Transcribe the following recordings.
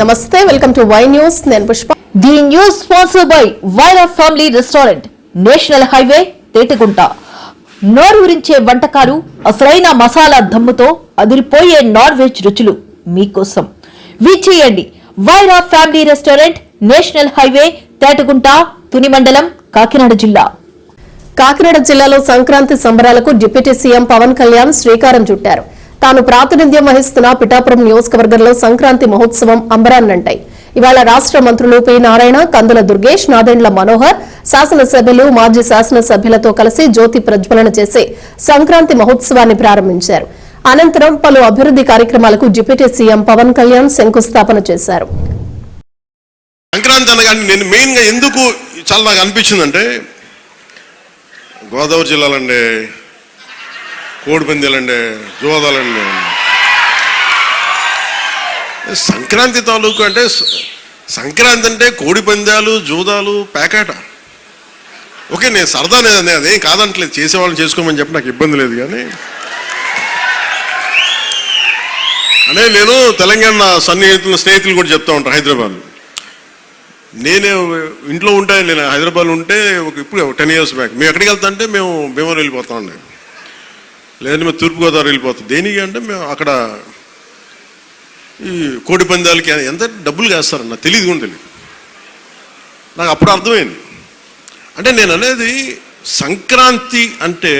నమస్తే welcome to why news. నేను Pushpa. The news sponsor by Vaira family restaurant national highway Tetigunta. నోరూరించే వంటకాలు అసలైన మసాలా దమ్ముతో అదిరిపోయే నాన్ వెజ్ రుచులు మీకోసం. విచ్చేయండి Vaira family restaurant national highway Tetagunta Tuni మండలం కాకినాడ జిల్లా. కాకినాడ జిల్లాలో సంక్రాంతి సంబరాలకు డిప్యూటీ సీఎం పవన్ కళ్యాణ్ శ్రీకారం చుట్టారు. తాను ప్రాతినిధ్యం వహిస్తున్న పిఠాపురం నియోజకవర్గంలో సంక్రాంతి మహోత్సవం అంబరాన్నంటాయి. ఇవాళ రాష్ట్ర మంత్రులు పి నారాయణ కందుల దుర్గేష్ నాదెండ్ల మనోహర్ శాసనసభ్యులు మాజీ శాసనసభ్యులతో కలిసి జ్యోతి ప్రజ్వలన చేసి సంక్రాంతి మహోత్సవాన్ని ప్రారంభించారు. అనంతరం పలు అభివృద్ధి కార్యక్రమాలకు డిప్యూటీ సీఎం పవన్ కళ్యాణ్ శంకుస్థాపన చేశారు. సంక్రాంతి అనగానే నేను మెయిన్గా ఎందుకు చాలా నాకు అనిపించిందంటే గోదావరి జిల్లాలండి కోడిపందాలండి జోదాలండి సంక్రాంతి తాలూకు అంటే సంక్రాంతి అంటే కోడి పందాలు జూదాలు పేకాట. ఓకే నేను సరదా నేను అదేం కాదంటలేదు చేసేవాళ్ళని చేసుకోమని చెప్పి నాకు ఇబ్బంది లేదు కానీ. అనే నేను తెలంగాణ సన్నిహితులు స్నేహితులు కూడా చెప్తా ఉంటాను హైదరాబాద్. నేనే ఇంట్లో ఉంటే నేను హైదరాబాద్ ఉంటే ఒక ఇప్పుడు టెన్ ఇయర్స్ బ్యాక్. మేము ఎక్కడికి వెళ్తా అంటే మేము భీమవరం వెళ్ళిపోతా ఉండే లేదంటే మేము తూర్పుగోదావరి వెళ్ళిపోతాం. దేనికి అంటే మేము అక్కడ ఈ కోడి పందాలకి ఎంత డబ్బులు వేస్తారన్న తెలియదు కూడా తెలియదు నాకు అప్పుడు అర్థమైంది. అంటే నేను అనేది సంక్రాంతి అంటే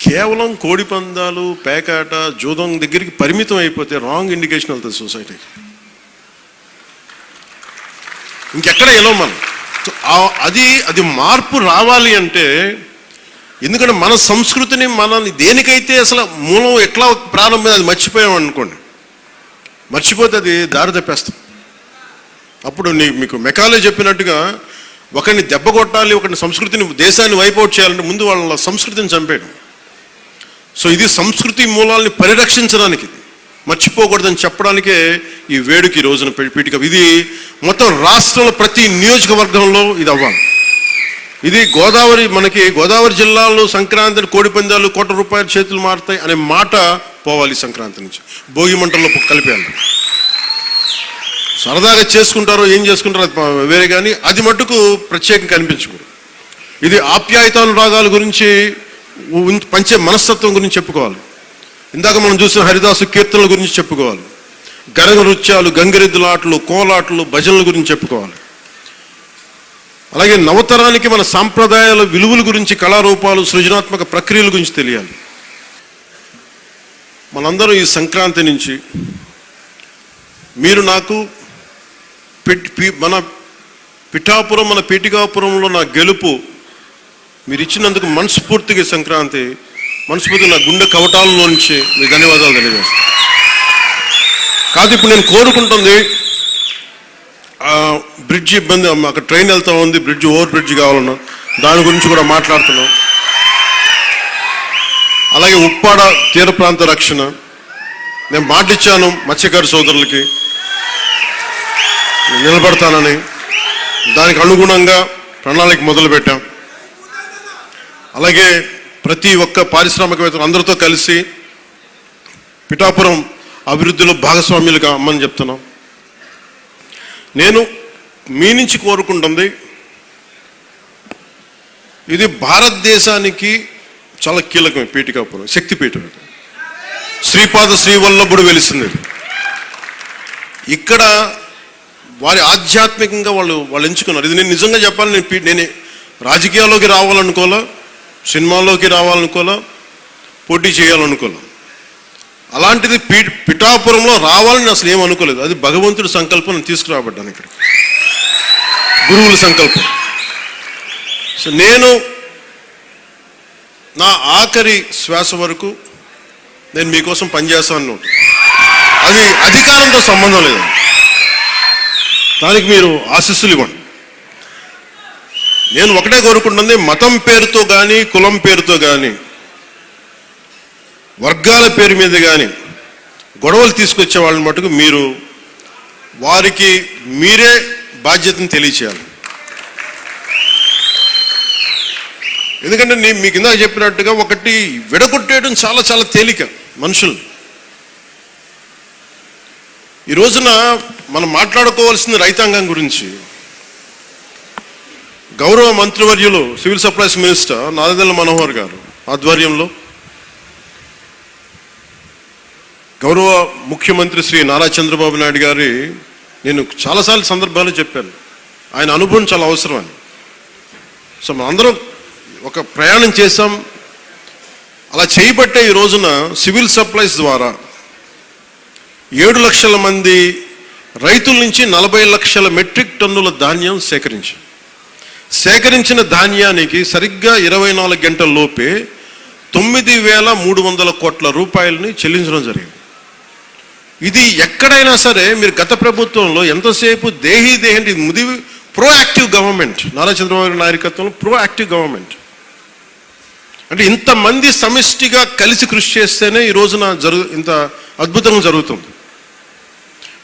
కేవలం కోడి పందాలు పేకాట జూదం దగ్గరికి పరిమితం అయిపోతే రాంగ్ ఇండికేషన్ వెళ్తుంది సొసైటీకి ఇంకెక్కడ వెళ్ళాం మనం? అది అది మార్పు రావాలి అంటే ఎందుకంటే మన సంస్కృతిని మనల్ని దేనికైతే అసలు మూలం ఎట్లా ప్రారంభం అది మర్చిపోయాం అనుకోండి. మర్చిపోతే అది దారి తప్పేస్తాం అప్పుడు నీ మీకు మెకాలే చెప్పినట్టుగా ఒకరిని దెబ్బ కొట్టాలి ఒకరిని సంస్కృతిని దేశాన్ని వైపౌట్ చేయాలంటే ముందు వాళ్ళ సంస్కృతిని చంపేయడం. సో ఇది సంస్కృతి మూలాల్ని పరిరక్షించడానికి మర్చిపోకూడదని చెప్పడానికే ఈ వేడుక ఈ రోజున పీ- పీఠిక ఇది మొత్తం రాష్ట్రంలో ప్రతి నియోజకవర్గంలో ఇది అవ్వాలి. ఇది గోదావరి మనకి గోదావరి జిల్లాలో సంక్రాంతి కోడి పందాలు కోట్ల రూపాయల చేతులు మారుతాయి అనే మాట పోవాలి సంక్రాంతి నుంచి. భోగి మంటల్లో కలిపేయాలి సరదాగా చేసుకుంటారో ఏం చేసుకుంటారో అది వేరే కానీ అది మట్టుకు ప్రత్యేకంగా కనిపించకూడదు. ఇది ఆప్యాయతానురాగాల గురించి పంచే మనస్తత్వం గురించి చెప్పుకోవాలి. ఇందాక మనం చూసిన హరిదాసు కీర్తనల గురించి చెప్పుకోవాలి. గరగ నృత్యాలు గంగిరెద్దులాటలు కోలాటలు భజనల గురించి చెప్పుకోవాలి. అలాగే నవతరానికి మన సాంప్రదాయాల విలువల గురించి కళారూపాలు సృజనాత్మక ప్రక్రియల గురించి తెలియాలి. మనందరం ఈ సంక్రాంతి నుంచి మీరు నాకు పి- మన పిఠాపురం మన పీఠికాపురంలో నా గెలుపు మీరు ఇచ్చినందుకు మనస్ఫూర్తిగా సంక్రాంతి మనస్ఫూర్తిగా నా గుండె కవటాలలో నుంచి మీ ధన్యవాదాలు తెలియజేస్తాను. కాదు ఇప్పుడు నేను కోరుకుంటుంది బ్రిడ్జ్ ఇబ్బంది అక్కడ ట్రైన్ వెళ్తా ఉంది. బ్రిడ్జ్ ఓవర్ బ్రిడ్జ్ కావాలన్నా. దాని గురించి కూడా మాట్లాడుతున్నాం. అలాగే ఉప్పాడ తీర ప్రాంత రక్షణ. నేను మాటిచ్చాను మత్స్యకారు సోదరులకి. నిలబడతానని. దానికి అనుగుణంగా ప్రణాళిక మొదలుపెట్టాం అలాగే ప్రతి ఒక్క పారిశ్రామికవేత్తలు అందరితో కలిసి పిఠాపురం అభివృద్ధిలో భాగస్వామ్యులుగా అమ్మని చెప్తున్నాం. నేను మీ నుంచి కోరుకుంటుంది. ఇది భారతదేశానికి చాలా కీలకమే పీఠికాపురం శక్తిపీఠం ఇది. శ్రీపాద శ్రీవల్లభుడు వెలిసింది. ఇక్కడ వారి ఆధ్యాత్మికంగా వాళ్ళు వాళ్ళు ఎంచుకున్నారు. ఇది నేను నిజంగా చెప్పాలి నేను నేను రాజకీయాల్లోకి రావాలనుకోలే సినిమాల్లోకి రావాలనుకోలే పోటీ చేయాలనుకోలే అలాంటిది పీ పిఠాపురంలో రావాలని అసలు ఏమనుకోలేదు. అనుకోలేదు అది భగవంతుడి సంకల్పం నేను తీసుకురాబడ్డాను ఇక్కడికి. గురువుల సంకల్పం. సో నేను నా ఆఖరి శ్వాస వరకు నేను మీకోసం పనిచేస్తాను అది అధికారంతో సంబంధం లేదు. దానికి మీరు ఆశస్సులు ఇవ్వండి. నేను ఒకటే కోరుకుంటుంది మతం పేరుతో కానీ కులం పేరుతో కానీ వర్గాల పేరు మీద కానీ గొడవలు తీసుకొచ్చే వాళ్ళని మటుకు మీరు వారికి మీరే బాధ్యతను తెలియచేయాలి. ఎందుకంటే నేను మీకు ఇందాక చెప్పినట్టుగా ఒకటి విడగొట్టేయడం చాలా చాలా తేలిక మనుషులు ఈ రోజున మనం మాట్లాడుకోవాల్సింది రైతాంగం గురించి. గౌరవ మంత్రివర్యులు civil supplies minister Nadella Manohar garu ఆధ్వర్యంలో గౌరవ ముఖ్యమంత్రి శ్రీ నారా చంద్రబాబు నాయుడు గారి నేను చాలాసార్లు సందర్భాలు చెప్పాను. ఆయన అనుభవం చాలా అవసరం అని. సో మనం అందరం ఒక ప్రయాణం చేసాం అలా చేయబట్టే ఈ రోజున సివిల్ సప్లైస్ ద్వారా ఏడు లక్షల మంది రైతుల నుంచి నలభై లక్షల మెట్రిక్ టన్నుల ధాన్యం సేకరించాం. సేకరించిన ధాన్యానికి సరిగ్గా ఇరవై నాలుగు గంటల లోపే తొమ్మిది వేల మూడు వందల కోట్ల రూపాయలని చెల్లించడం జరిగింది. ఇది ఎక్కడైనా సరే మీరు గత ప్రభుత్వంలో ఎంతసేపు దేహీ దేహి ఇది ముది ప్రోయాక్టివ్ గవర్నమెంట్ నారా చంద్రబాబు నాయకత్వంలో ప్రోయాక్టివ్ గవర్నమెంట్ అంటే ఇంతమంది సమిష్టిగా కలిసి కృషి చేస్తేనే ఈ రోజున జరుగు ఇంత అద్భుతంగా జరుగుతుంది.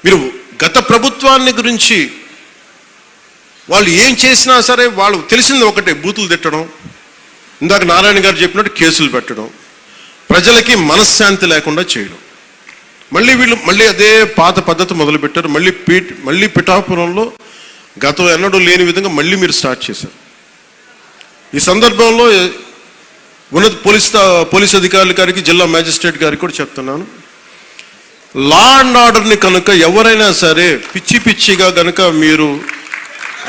మీరు గత ప్రభుత్వాన్ని గురించి వాళ్ళు ఏం చేసినా సరే వాళ్ళు తెలిసింది ఒకటే బూతులు తిట్టడం ఇందాక నారాయణ గారు చెప్పినట్టు కేసులు పెట్టడం ప్రజలకి మనశ్శాంతి లేకుండా చేయడం. మళ్ళీ వీళ్ళు మళ్ళీ అదే పాత పద్ధతి మొదలుపెట్టారు. మళ్ళీ పీ మళ్ళీ పిఠాపురంలో గతం ఎన్నడూ లేని విధంగా మళ్ళీ మీరు స్టార్ట్ చేశారు. ఈ సందర్భంలో ఉన్నత పోలీస్ పోలీస్ అధికారుల గారికి జిల్లా మ్యాజిస్ట్రేట్ గారికి కూడా చెప్తున్నాను. లా అండ్ ఆర్డర్ని కనుక ఎవరైనా సరే పిచ్చి పిచ్చిగా కనుక మీరు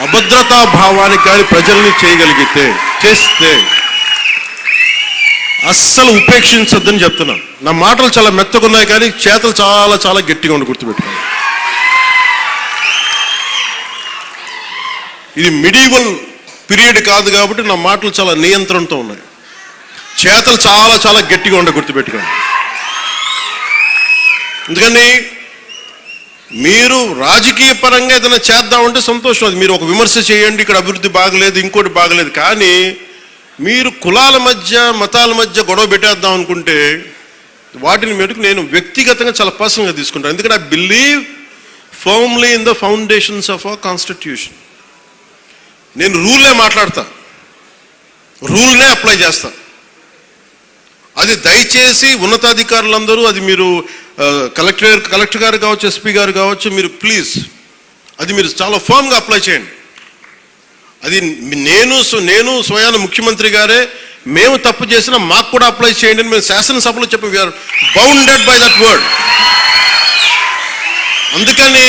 అభద్రతా భావానికి కానీ ప్రజల్ని చేయగలిగితే చేస్తే అస్సలు ఉపేక్షించొద్దని చెప్తున్నాను. నా మాటలు చాలా మెత్తగా ఉన్నాయి కానీ చేతలు చాలా చాలా గట్టిగా ఉండి గుర్తుపెట్టుకోండి. ఇది మిడివల్ పీరియడ్ కాదు కాబట్టి నా మాటలు చాలా నియంత్రణతో ఉన్నాయి. చేతలు చాలా చాలా గట్టిగా ఉండే గుర్తుపెట్టుకోండి. ఎందుకని మీరు రాజకీయ పరంగా ఏదైనా చేద్దామంటే సంతోషం. అది మీరు ఒక విమర్శ చేయండి ఇక్కడ అభివృద్ధి బాగలేదు ఇంకోటి బాగలేదు. కానీ మీరు కులాల మధ్య మతాల మధ్య గొడవ పెట్టేద్దాం అనుకుంటే వాటిని మేరకు నేను వ్యక్తిగతంగా చాలా పర్సనల్గా తీసుకుంటాను. ఎందుకంటే I believe firmly in the foundations of a constitution నేను రూల్నే మాట్లాడతా. రూల్నే అప్లై చేస్తా. అది దయచేసి ఉన్నతాధికారులందరూ అది మీరు కలెక్టర్ కలెక్టర్ గారు కావచ్చు ఎస్పీ గారు కావచ్చు మీరు ప్లీజ్ అది మీరు చాలా ఫామ్గా అప్లై చేయండి. అది నేను నేను స్వయాన ముఖ్యమంత్రి గారే మేము తప్పు చేసినా మాకు కూడా అప్లై చేయండి అని మేము శాసనసభలో చెప్పి. We are bounded by that word అందుకని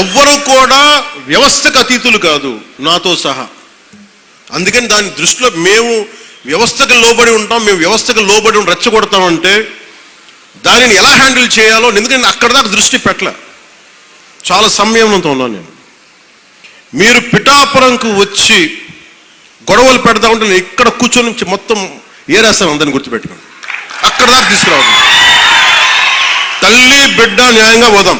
ఎవ్వరూ కూడా వ్యవస్థకు అతీతులు కాదు నాతో సహా. అందుకని దాని దృష్టిలో మేము వ్యవస్థకు లోబడి ఉంటాం మేము వ్యవస్థకు లోబడి ఉండి రెచ్చగొడతామంటే దానిని ఎలా హ్యాండిల్ చేయాలో ఎందుకంటే అక్కడ దాకా దృష్టి పెట్టలే. చాలా సంయమనంతో ఉన్నాను నేను. మీరు పిఠాపురంకు వచ్చి గొడవలు పెడతా ఉంటే నేను ఇక్కడ కూర్చొని నుంచి మొత్తం ఏరేస్తాను అందరిని గుర్తుపెట్టుకోండి. అక్కడ దాకా తీసుకురావద్దు. తల్లి బిడ్డ న్యాయంగా పోదాం.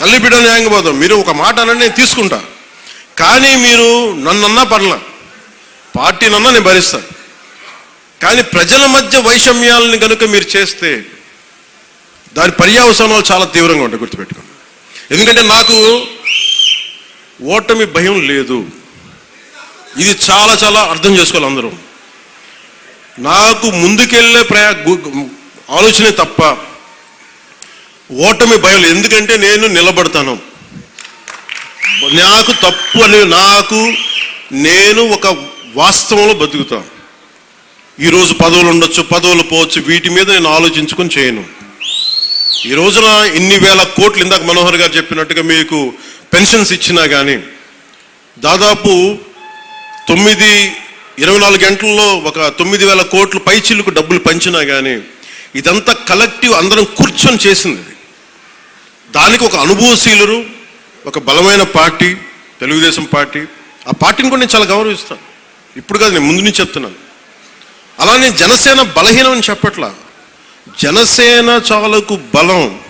తల్లి బిడ్డ న్యాయంగా పోదాం. మీరు ఒక మాట అనండి నేను తీసుకుంటా. కానీ మీరు నన్నన్నా పడలా పార్టీనన్నా నేను భరిస్తాను కానీ ప్రజల మధ్య వైషమ్యాలను కనుక మీరు చేస్తే దాని పర్యావసనాలు చాలా తీవ్రంగా ఉంటాయి గుర్తుపెట్టుకోండి. ఎందుకంటే నాకు ఓటమి భయం లేదు. ఇది చాలా చాలా అర్థం చేసుకోవాలి అందరూ. నాకు ముందుకెళ్ళే ప్రయా ఆలోచనే తప్ప ఓటమి భయం లేదు. ఎందుకంటే నేను నిలబడతాను. నాకు తప్పు అని నాకు నేను ఒక వాస్తవంలో బతుకుతాను. ఈరోజు పదవులు ఉండొచ్చు పదవులు పోవచ్చు వీటి మీద నేను ఆలోచించుకొని చేయను. ఈ రోజున ఇన్ని వేల కోట్లు ఇందాక మనోహర్ గారు చెప్పినట్టుగా మీకు పెన్షన్స్ ఇచ్చినా కానీ దాదాపు తొమ్మిది ఇరవై నాలుగు గంటల్లో ఒక తొమ్మిది వేల కోట్లు పైచిల్లుకు డబ్బులు పంచినా కానీ ఇదంతా కలెక్టివ్ అందరం కూర్చొని చేసింది దానికి ఒక అనుభవశీలురు ఒక బలమైన పార్టీ తెలుగుదేశం పార్టీ. ఆ పార్టీని కూడా నేను చాలా గౌరవిస్తాను. ఇప్పుడు కాదు నేను ముందు నుంచి చెప్తున్నాను. అలా నేను జనసేన బలహీనం అని చెప్పట్లా. జనసేన చాలకు బలం.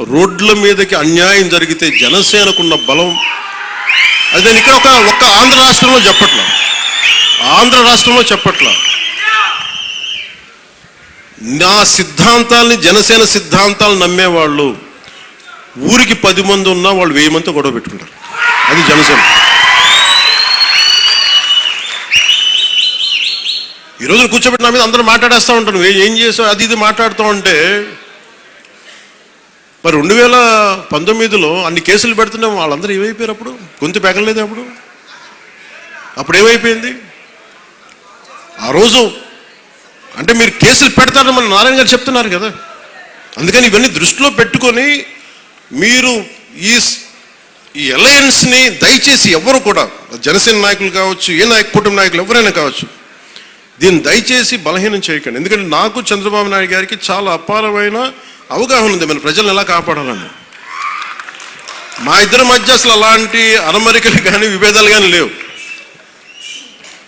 రోడ్ల మీదకి అన్యాయం జరిగితే జనసేనకున్న బలం. అది నేను ఇక్కడ ఒక ఒక్క ఆంధ్ర రాష్ట్రంలో చెప్పట్లా. ఆంధ్ర రాష్ట్రంలో చెప్పట్లా. నా సిద్ధాంతాల్ని జనసేన సిద్ధాంతాలు నమ్మేవాళ్ళు ఊరికి పది మంది ఉన్నా వాళ్ళు వెయ్యి మందితో గొడవ పెట్టుకుంటారు. అది జనసేన. ఈ రోజు కూర్చోబెట్టి నా మీద అందరూ మాట్లాడేస్తూ ఉంటాను ఏం చేసావు? అది ఇది మాట్లాడుతూ ఉంటే మరి రెండు వేల పంతొమ్మిదిలో అన్ని కేసులు పెడుతున్నాం వాళ్ళందరూ ఏమైపోయారు అప్పుడు? గొంతు పెగలేదు అప్పుడు? అప్పుడు ఏమైపోయింది? ఆ రోజు అంటే మీరు కేసులు పెడతారని మన నారాయణ గారు చెప్తున్నారు కదా. అందుకని ఇవన్నీ దృష్టిలో పెట్టుకొని మీరు ఈ ఈ అలయన్స్ని దయచేసి ఎవరు కూడా జనసేన నాయకులు కావచ్చు ఏ నాయక కుటుంబ నాయకులు ఎవరైనా కావచ్చు దీన్ని దయచేసి బలహీనం చేయకండి. ఎందుకంటే నాకు చంద్రబాబు నాయుడు గారికి చాలా అపారమైన అవగాహన ఉంది. మన ప్రజలను ఎలా కాపాడాలని? మా ఇద్దరి మధ్య అసలు అలాంటి అరమరికలు కానీ విభేదాలు కానీ లేవు.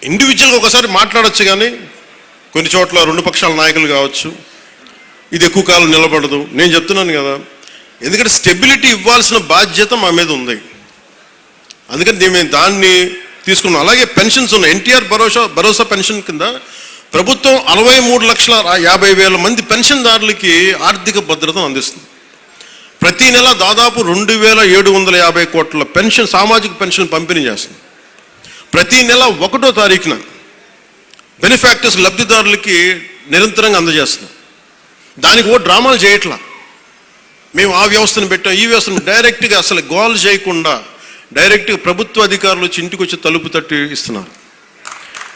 ఇండివిజువల్గా ఒకసారి మాట్లాడచ్చు కానీ కొన్ని చోట్ల రెండు పక్షాల నాయకులు కావచ్చు. ఇది ఎక్కువ కాలం నిలబడదు. నేను చెప్తున్నాను కదా ఎందుకంటే స్టెబిలిటీ ఇవ్వాల్సిన బాధ్యత మా మీద ఉంది. అందుకని మేము దాన్ని తీసుకున్నాం. అలాగే పెన్షన్స్ ఉన్నాయి. ఎన్టీఆర్ భరోసా భరోసా పెన్షన్ కింద ప్రభుత్వం అరవై మూడు లక్షల యాభై వేల మంది పెన్షన్దారులకి ఆర్థిక భద్రతను అందిస్తుంది. ప్రతి నెల దాదాపు రెండు వేల ఏడు వందల యాభై కోట్ల పెన్షన్ సామాజిక పెన్షన్ పంపిణీ చేస్తుంది. ప్రతి నెల ఒకటో తారీఖున బెనిఫాక్టర్స్ లబ్ధిదారులకి నిరంతరంగా అందజేస్తున్నాం దానికి ఓ డ్రామాలు చేయట్లా. మేము ఆ వ్యవస్థను పెట్టాం ఈ వ్యవస్థను డైరెక్ట్గా అసలు గోల్ చేయకుండా డైరెక్ట్గా ప్రభుత్వ అధికారులు వచ్చి ఇంటికి వచ్చి తలుపు తట్టి ఇస్తున్నారు.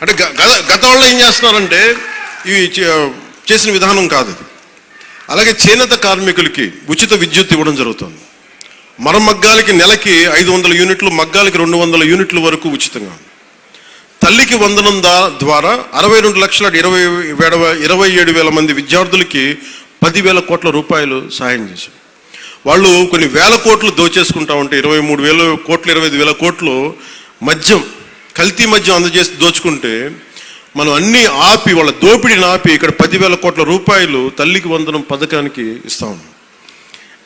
అంటే గ- గత గతంలో ఏం చేస్తున్నారంటే ఇవి చే- చేసిన విధానం కాదు అలాగే చేనేత కార్మికులకి ఉచిత విద్యుత్ ఇవ్వడం జరుగుతుంది. మర మగ్గాలకి నెలకి ఐదు వందల యూనిట్లు మగ్గాలకి రెండు వందల యూనిట్ల వరకు ఉచితంగా తల్లికి వందనం దా- ద్వారా అరవై రెండు లక్షల ఇరవై ఇరవై ఏడు వేల మంది విద్యార్థులకి పదివేల కోట్ల రూపాయలు సాయం చేశారు. వాళ్ళు కొన్ని వేల కోట్లు దోచేసుకుంటా ఉంటే ఇరవై మూడు వేల కోట్లు ఇరవై ఐదు వేల కోట్లు మద్యం కల్తీ మద్యం అందజేసి దోచుకుంటే మనం అన్ని ఆపి వాళ్ళ దోపిడీని ఆపి ఇక్కడ పదివేల కోట్ల రూపాయలు తల్లికి వందనం పథకానికి ఇస్తా ఉన్నాం.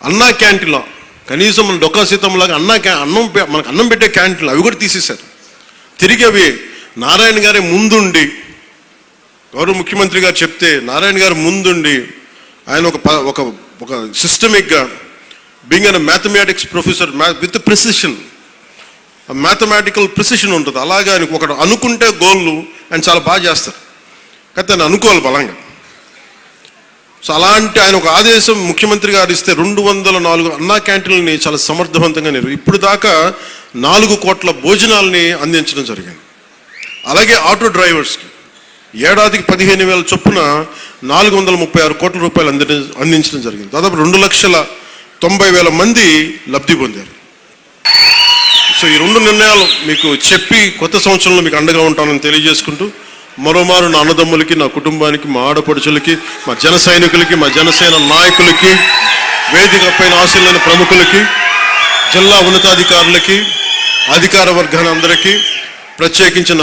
అన్నా క్యాంటీన్లో కనీసం మన డొక్కా సీతంలాగా అన్నా క్యా అన్నం మనకు అన్నం పెట్టే క్యాంటీన్లు అవి కూడా తీసేశారు. తిరిగి అవి నారాయణ గారి ముందుండి గౌరవ ముఖ్యమంత్రి గారు చెప్తే నారాయణ గారు ముందుండి ఆయన ఒక ప- ఒక ఒక సిస్టమిక్గా being an mathematics professor with precision mathematical precision ఉంటుంది. అలాగే ఆయనకు ఒకటి అనుకుంటే గోళ్ళు ఆయన చాలా బాగా చేస్తారు. కానీ ఆయన అనుకోవాలి బలంగా. సో అలాంటి ఆయన ఒక ఆదేశం ముఖ్యమంత్రి గారు ఇస్తే రెండు వందల నాలుగు అన్నా క్యాంటీన్లని చాలా సమర్థవంతంగా నేను ఇప్పుడు దాకా నాలుగు కోట్ల భోజనాల్ని అందించడం జరిగింది. అలాగే ఆటో డ్రైవర్స్కి ఏడాదికి పదిహేను వేల చొప్పున నాలుగు వందల ముప్పై ఆరు కోట్ల రూపాయలు అంది అందించడం జరిగింది. దాదాపు రెండు లక్షల తొంభై వేల మంది లబ్ధి పొందారు. సో ఈ రెండు నిర్ణయాలు మీకు చెప్పి కొత్త సంవత్సరంలో మీకు అండగా ఉంటానని తెలియజేసుకుంటూ మరోమారు నా అన్నదమ్ములకి నా కుటుంబానికి మా ఆడపడుచులకి మా జన సైనికులకి మా జనసేన నాయకులకి వేదిక పైన ఆశీలైన ప్రముఖులకి జిల్లా ఉన్నతాధికారులకి అధికార వర్గాన్ని అందరికీ ప్రత్యేకించిన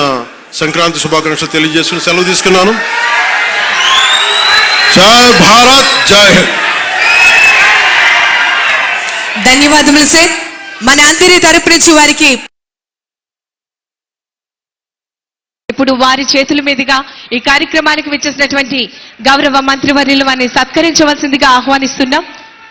సంక్రాంతి శుభాకాంక్షలు తెలియజేసుకుని సెలవు తీసుకున్నాను. జై భారత్ జై హింద్. ధన్యవాదములు సార్ మన అందరి తరపు నుంచి వారికి ఇప్పుడు వారి చేతుల మీదుగా ఈ కార్యక్రమానికి విచ్చేసినటువంటి గౌరవ మంత్రివర్యులు వారిని సత్కరించవలసిందిగా ఆహ్వానిస్తున్నాం.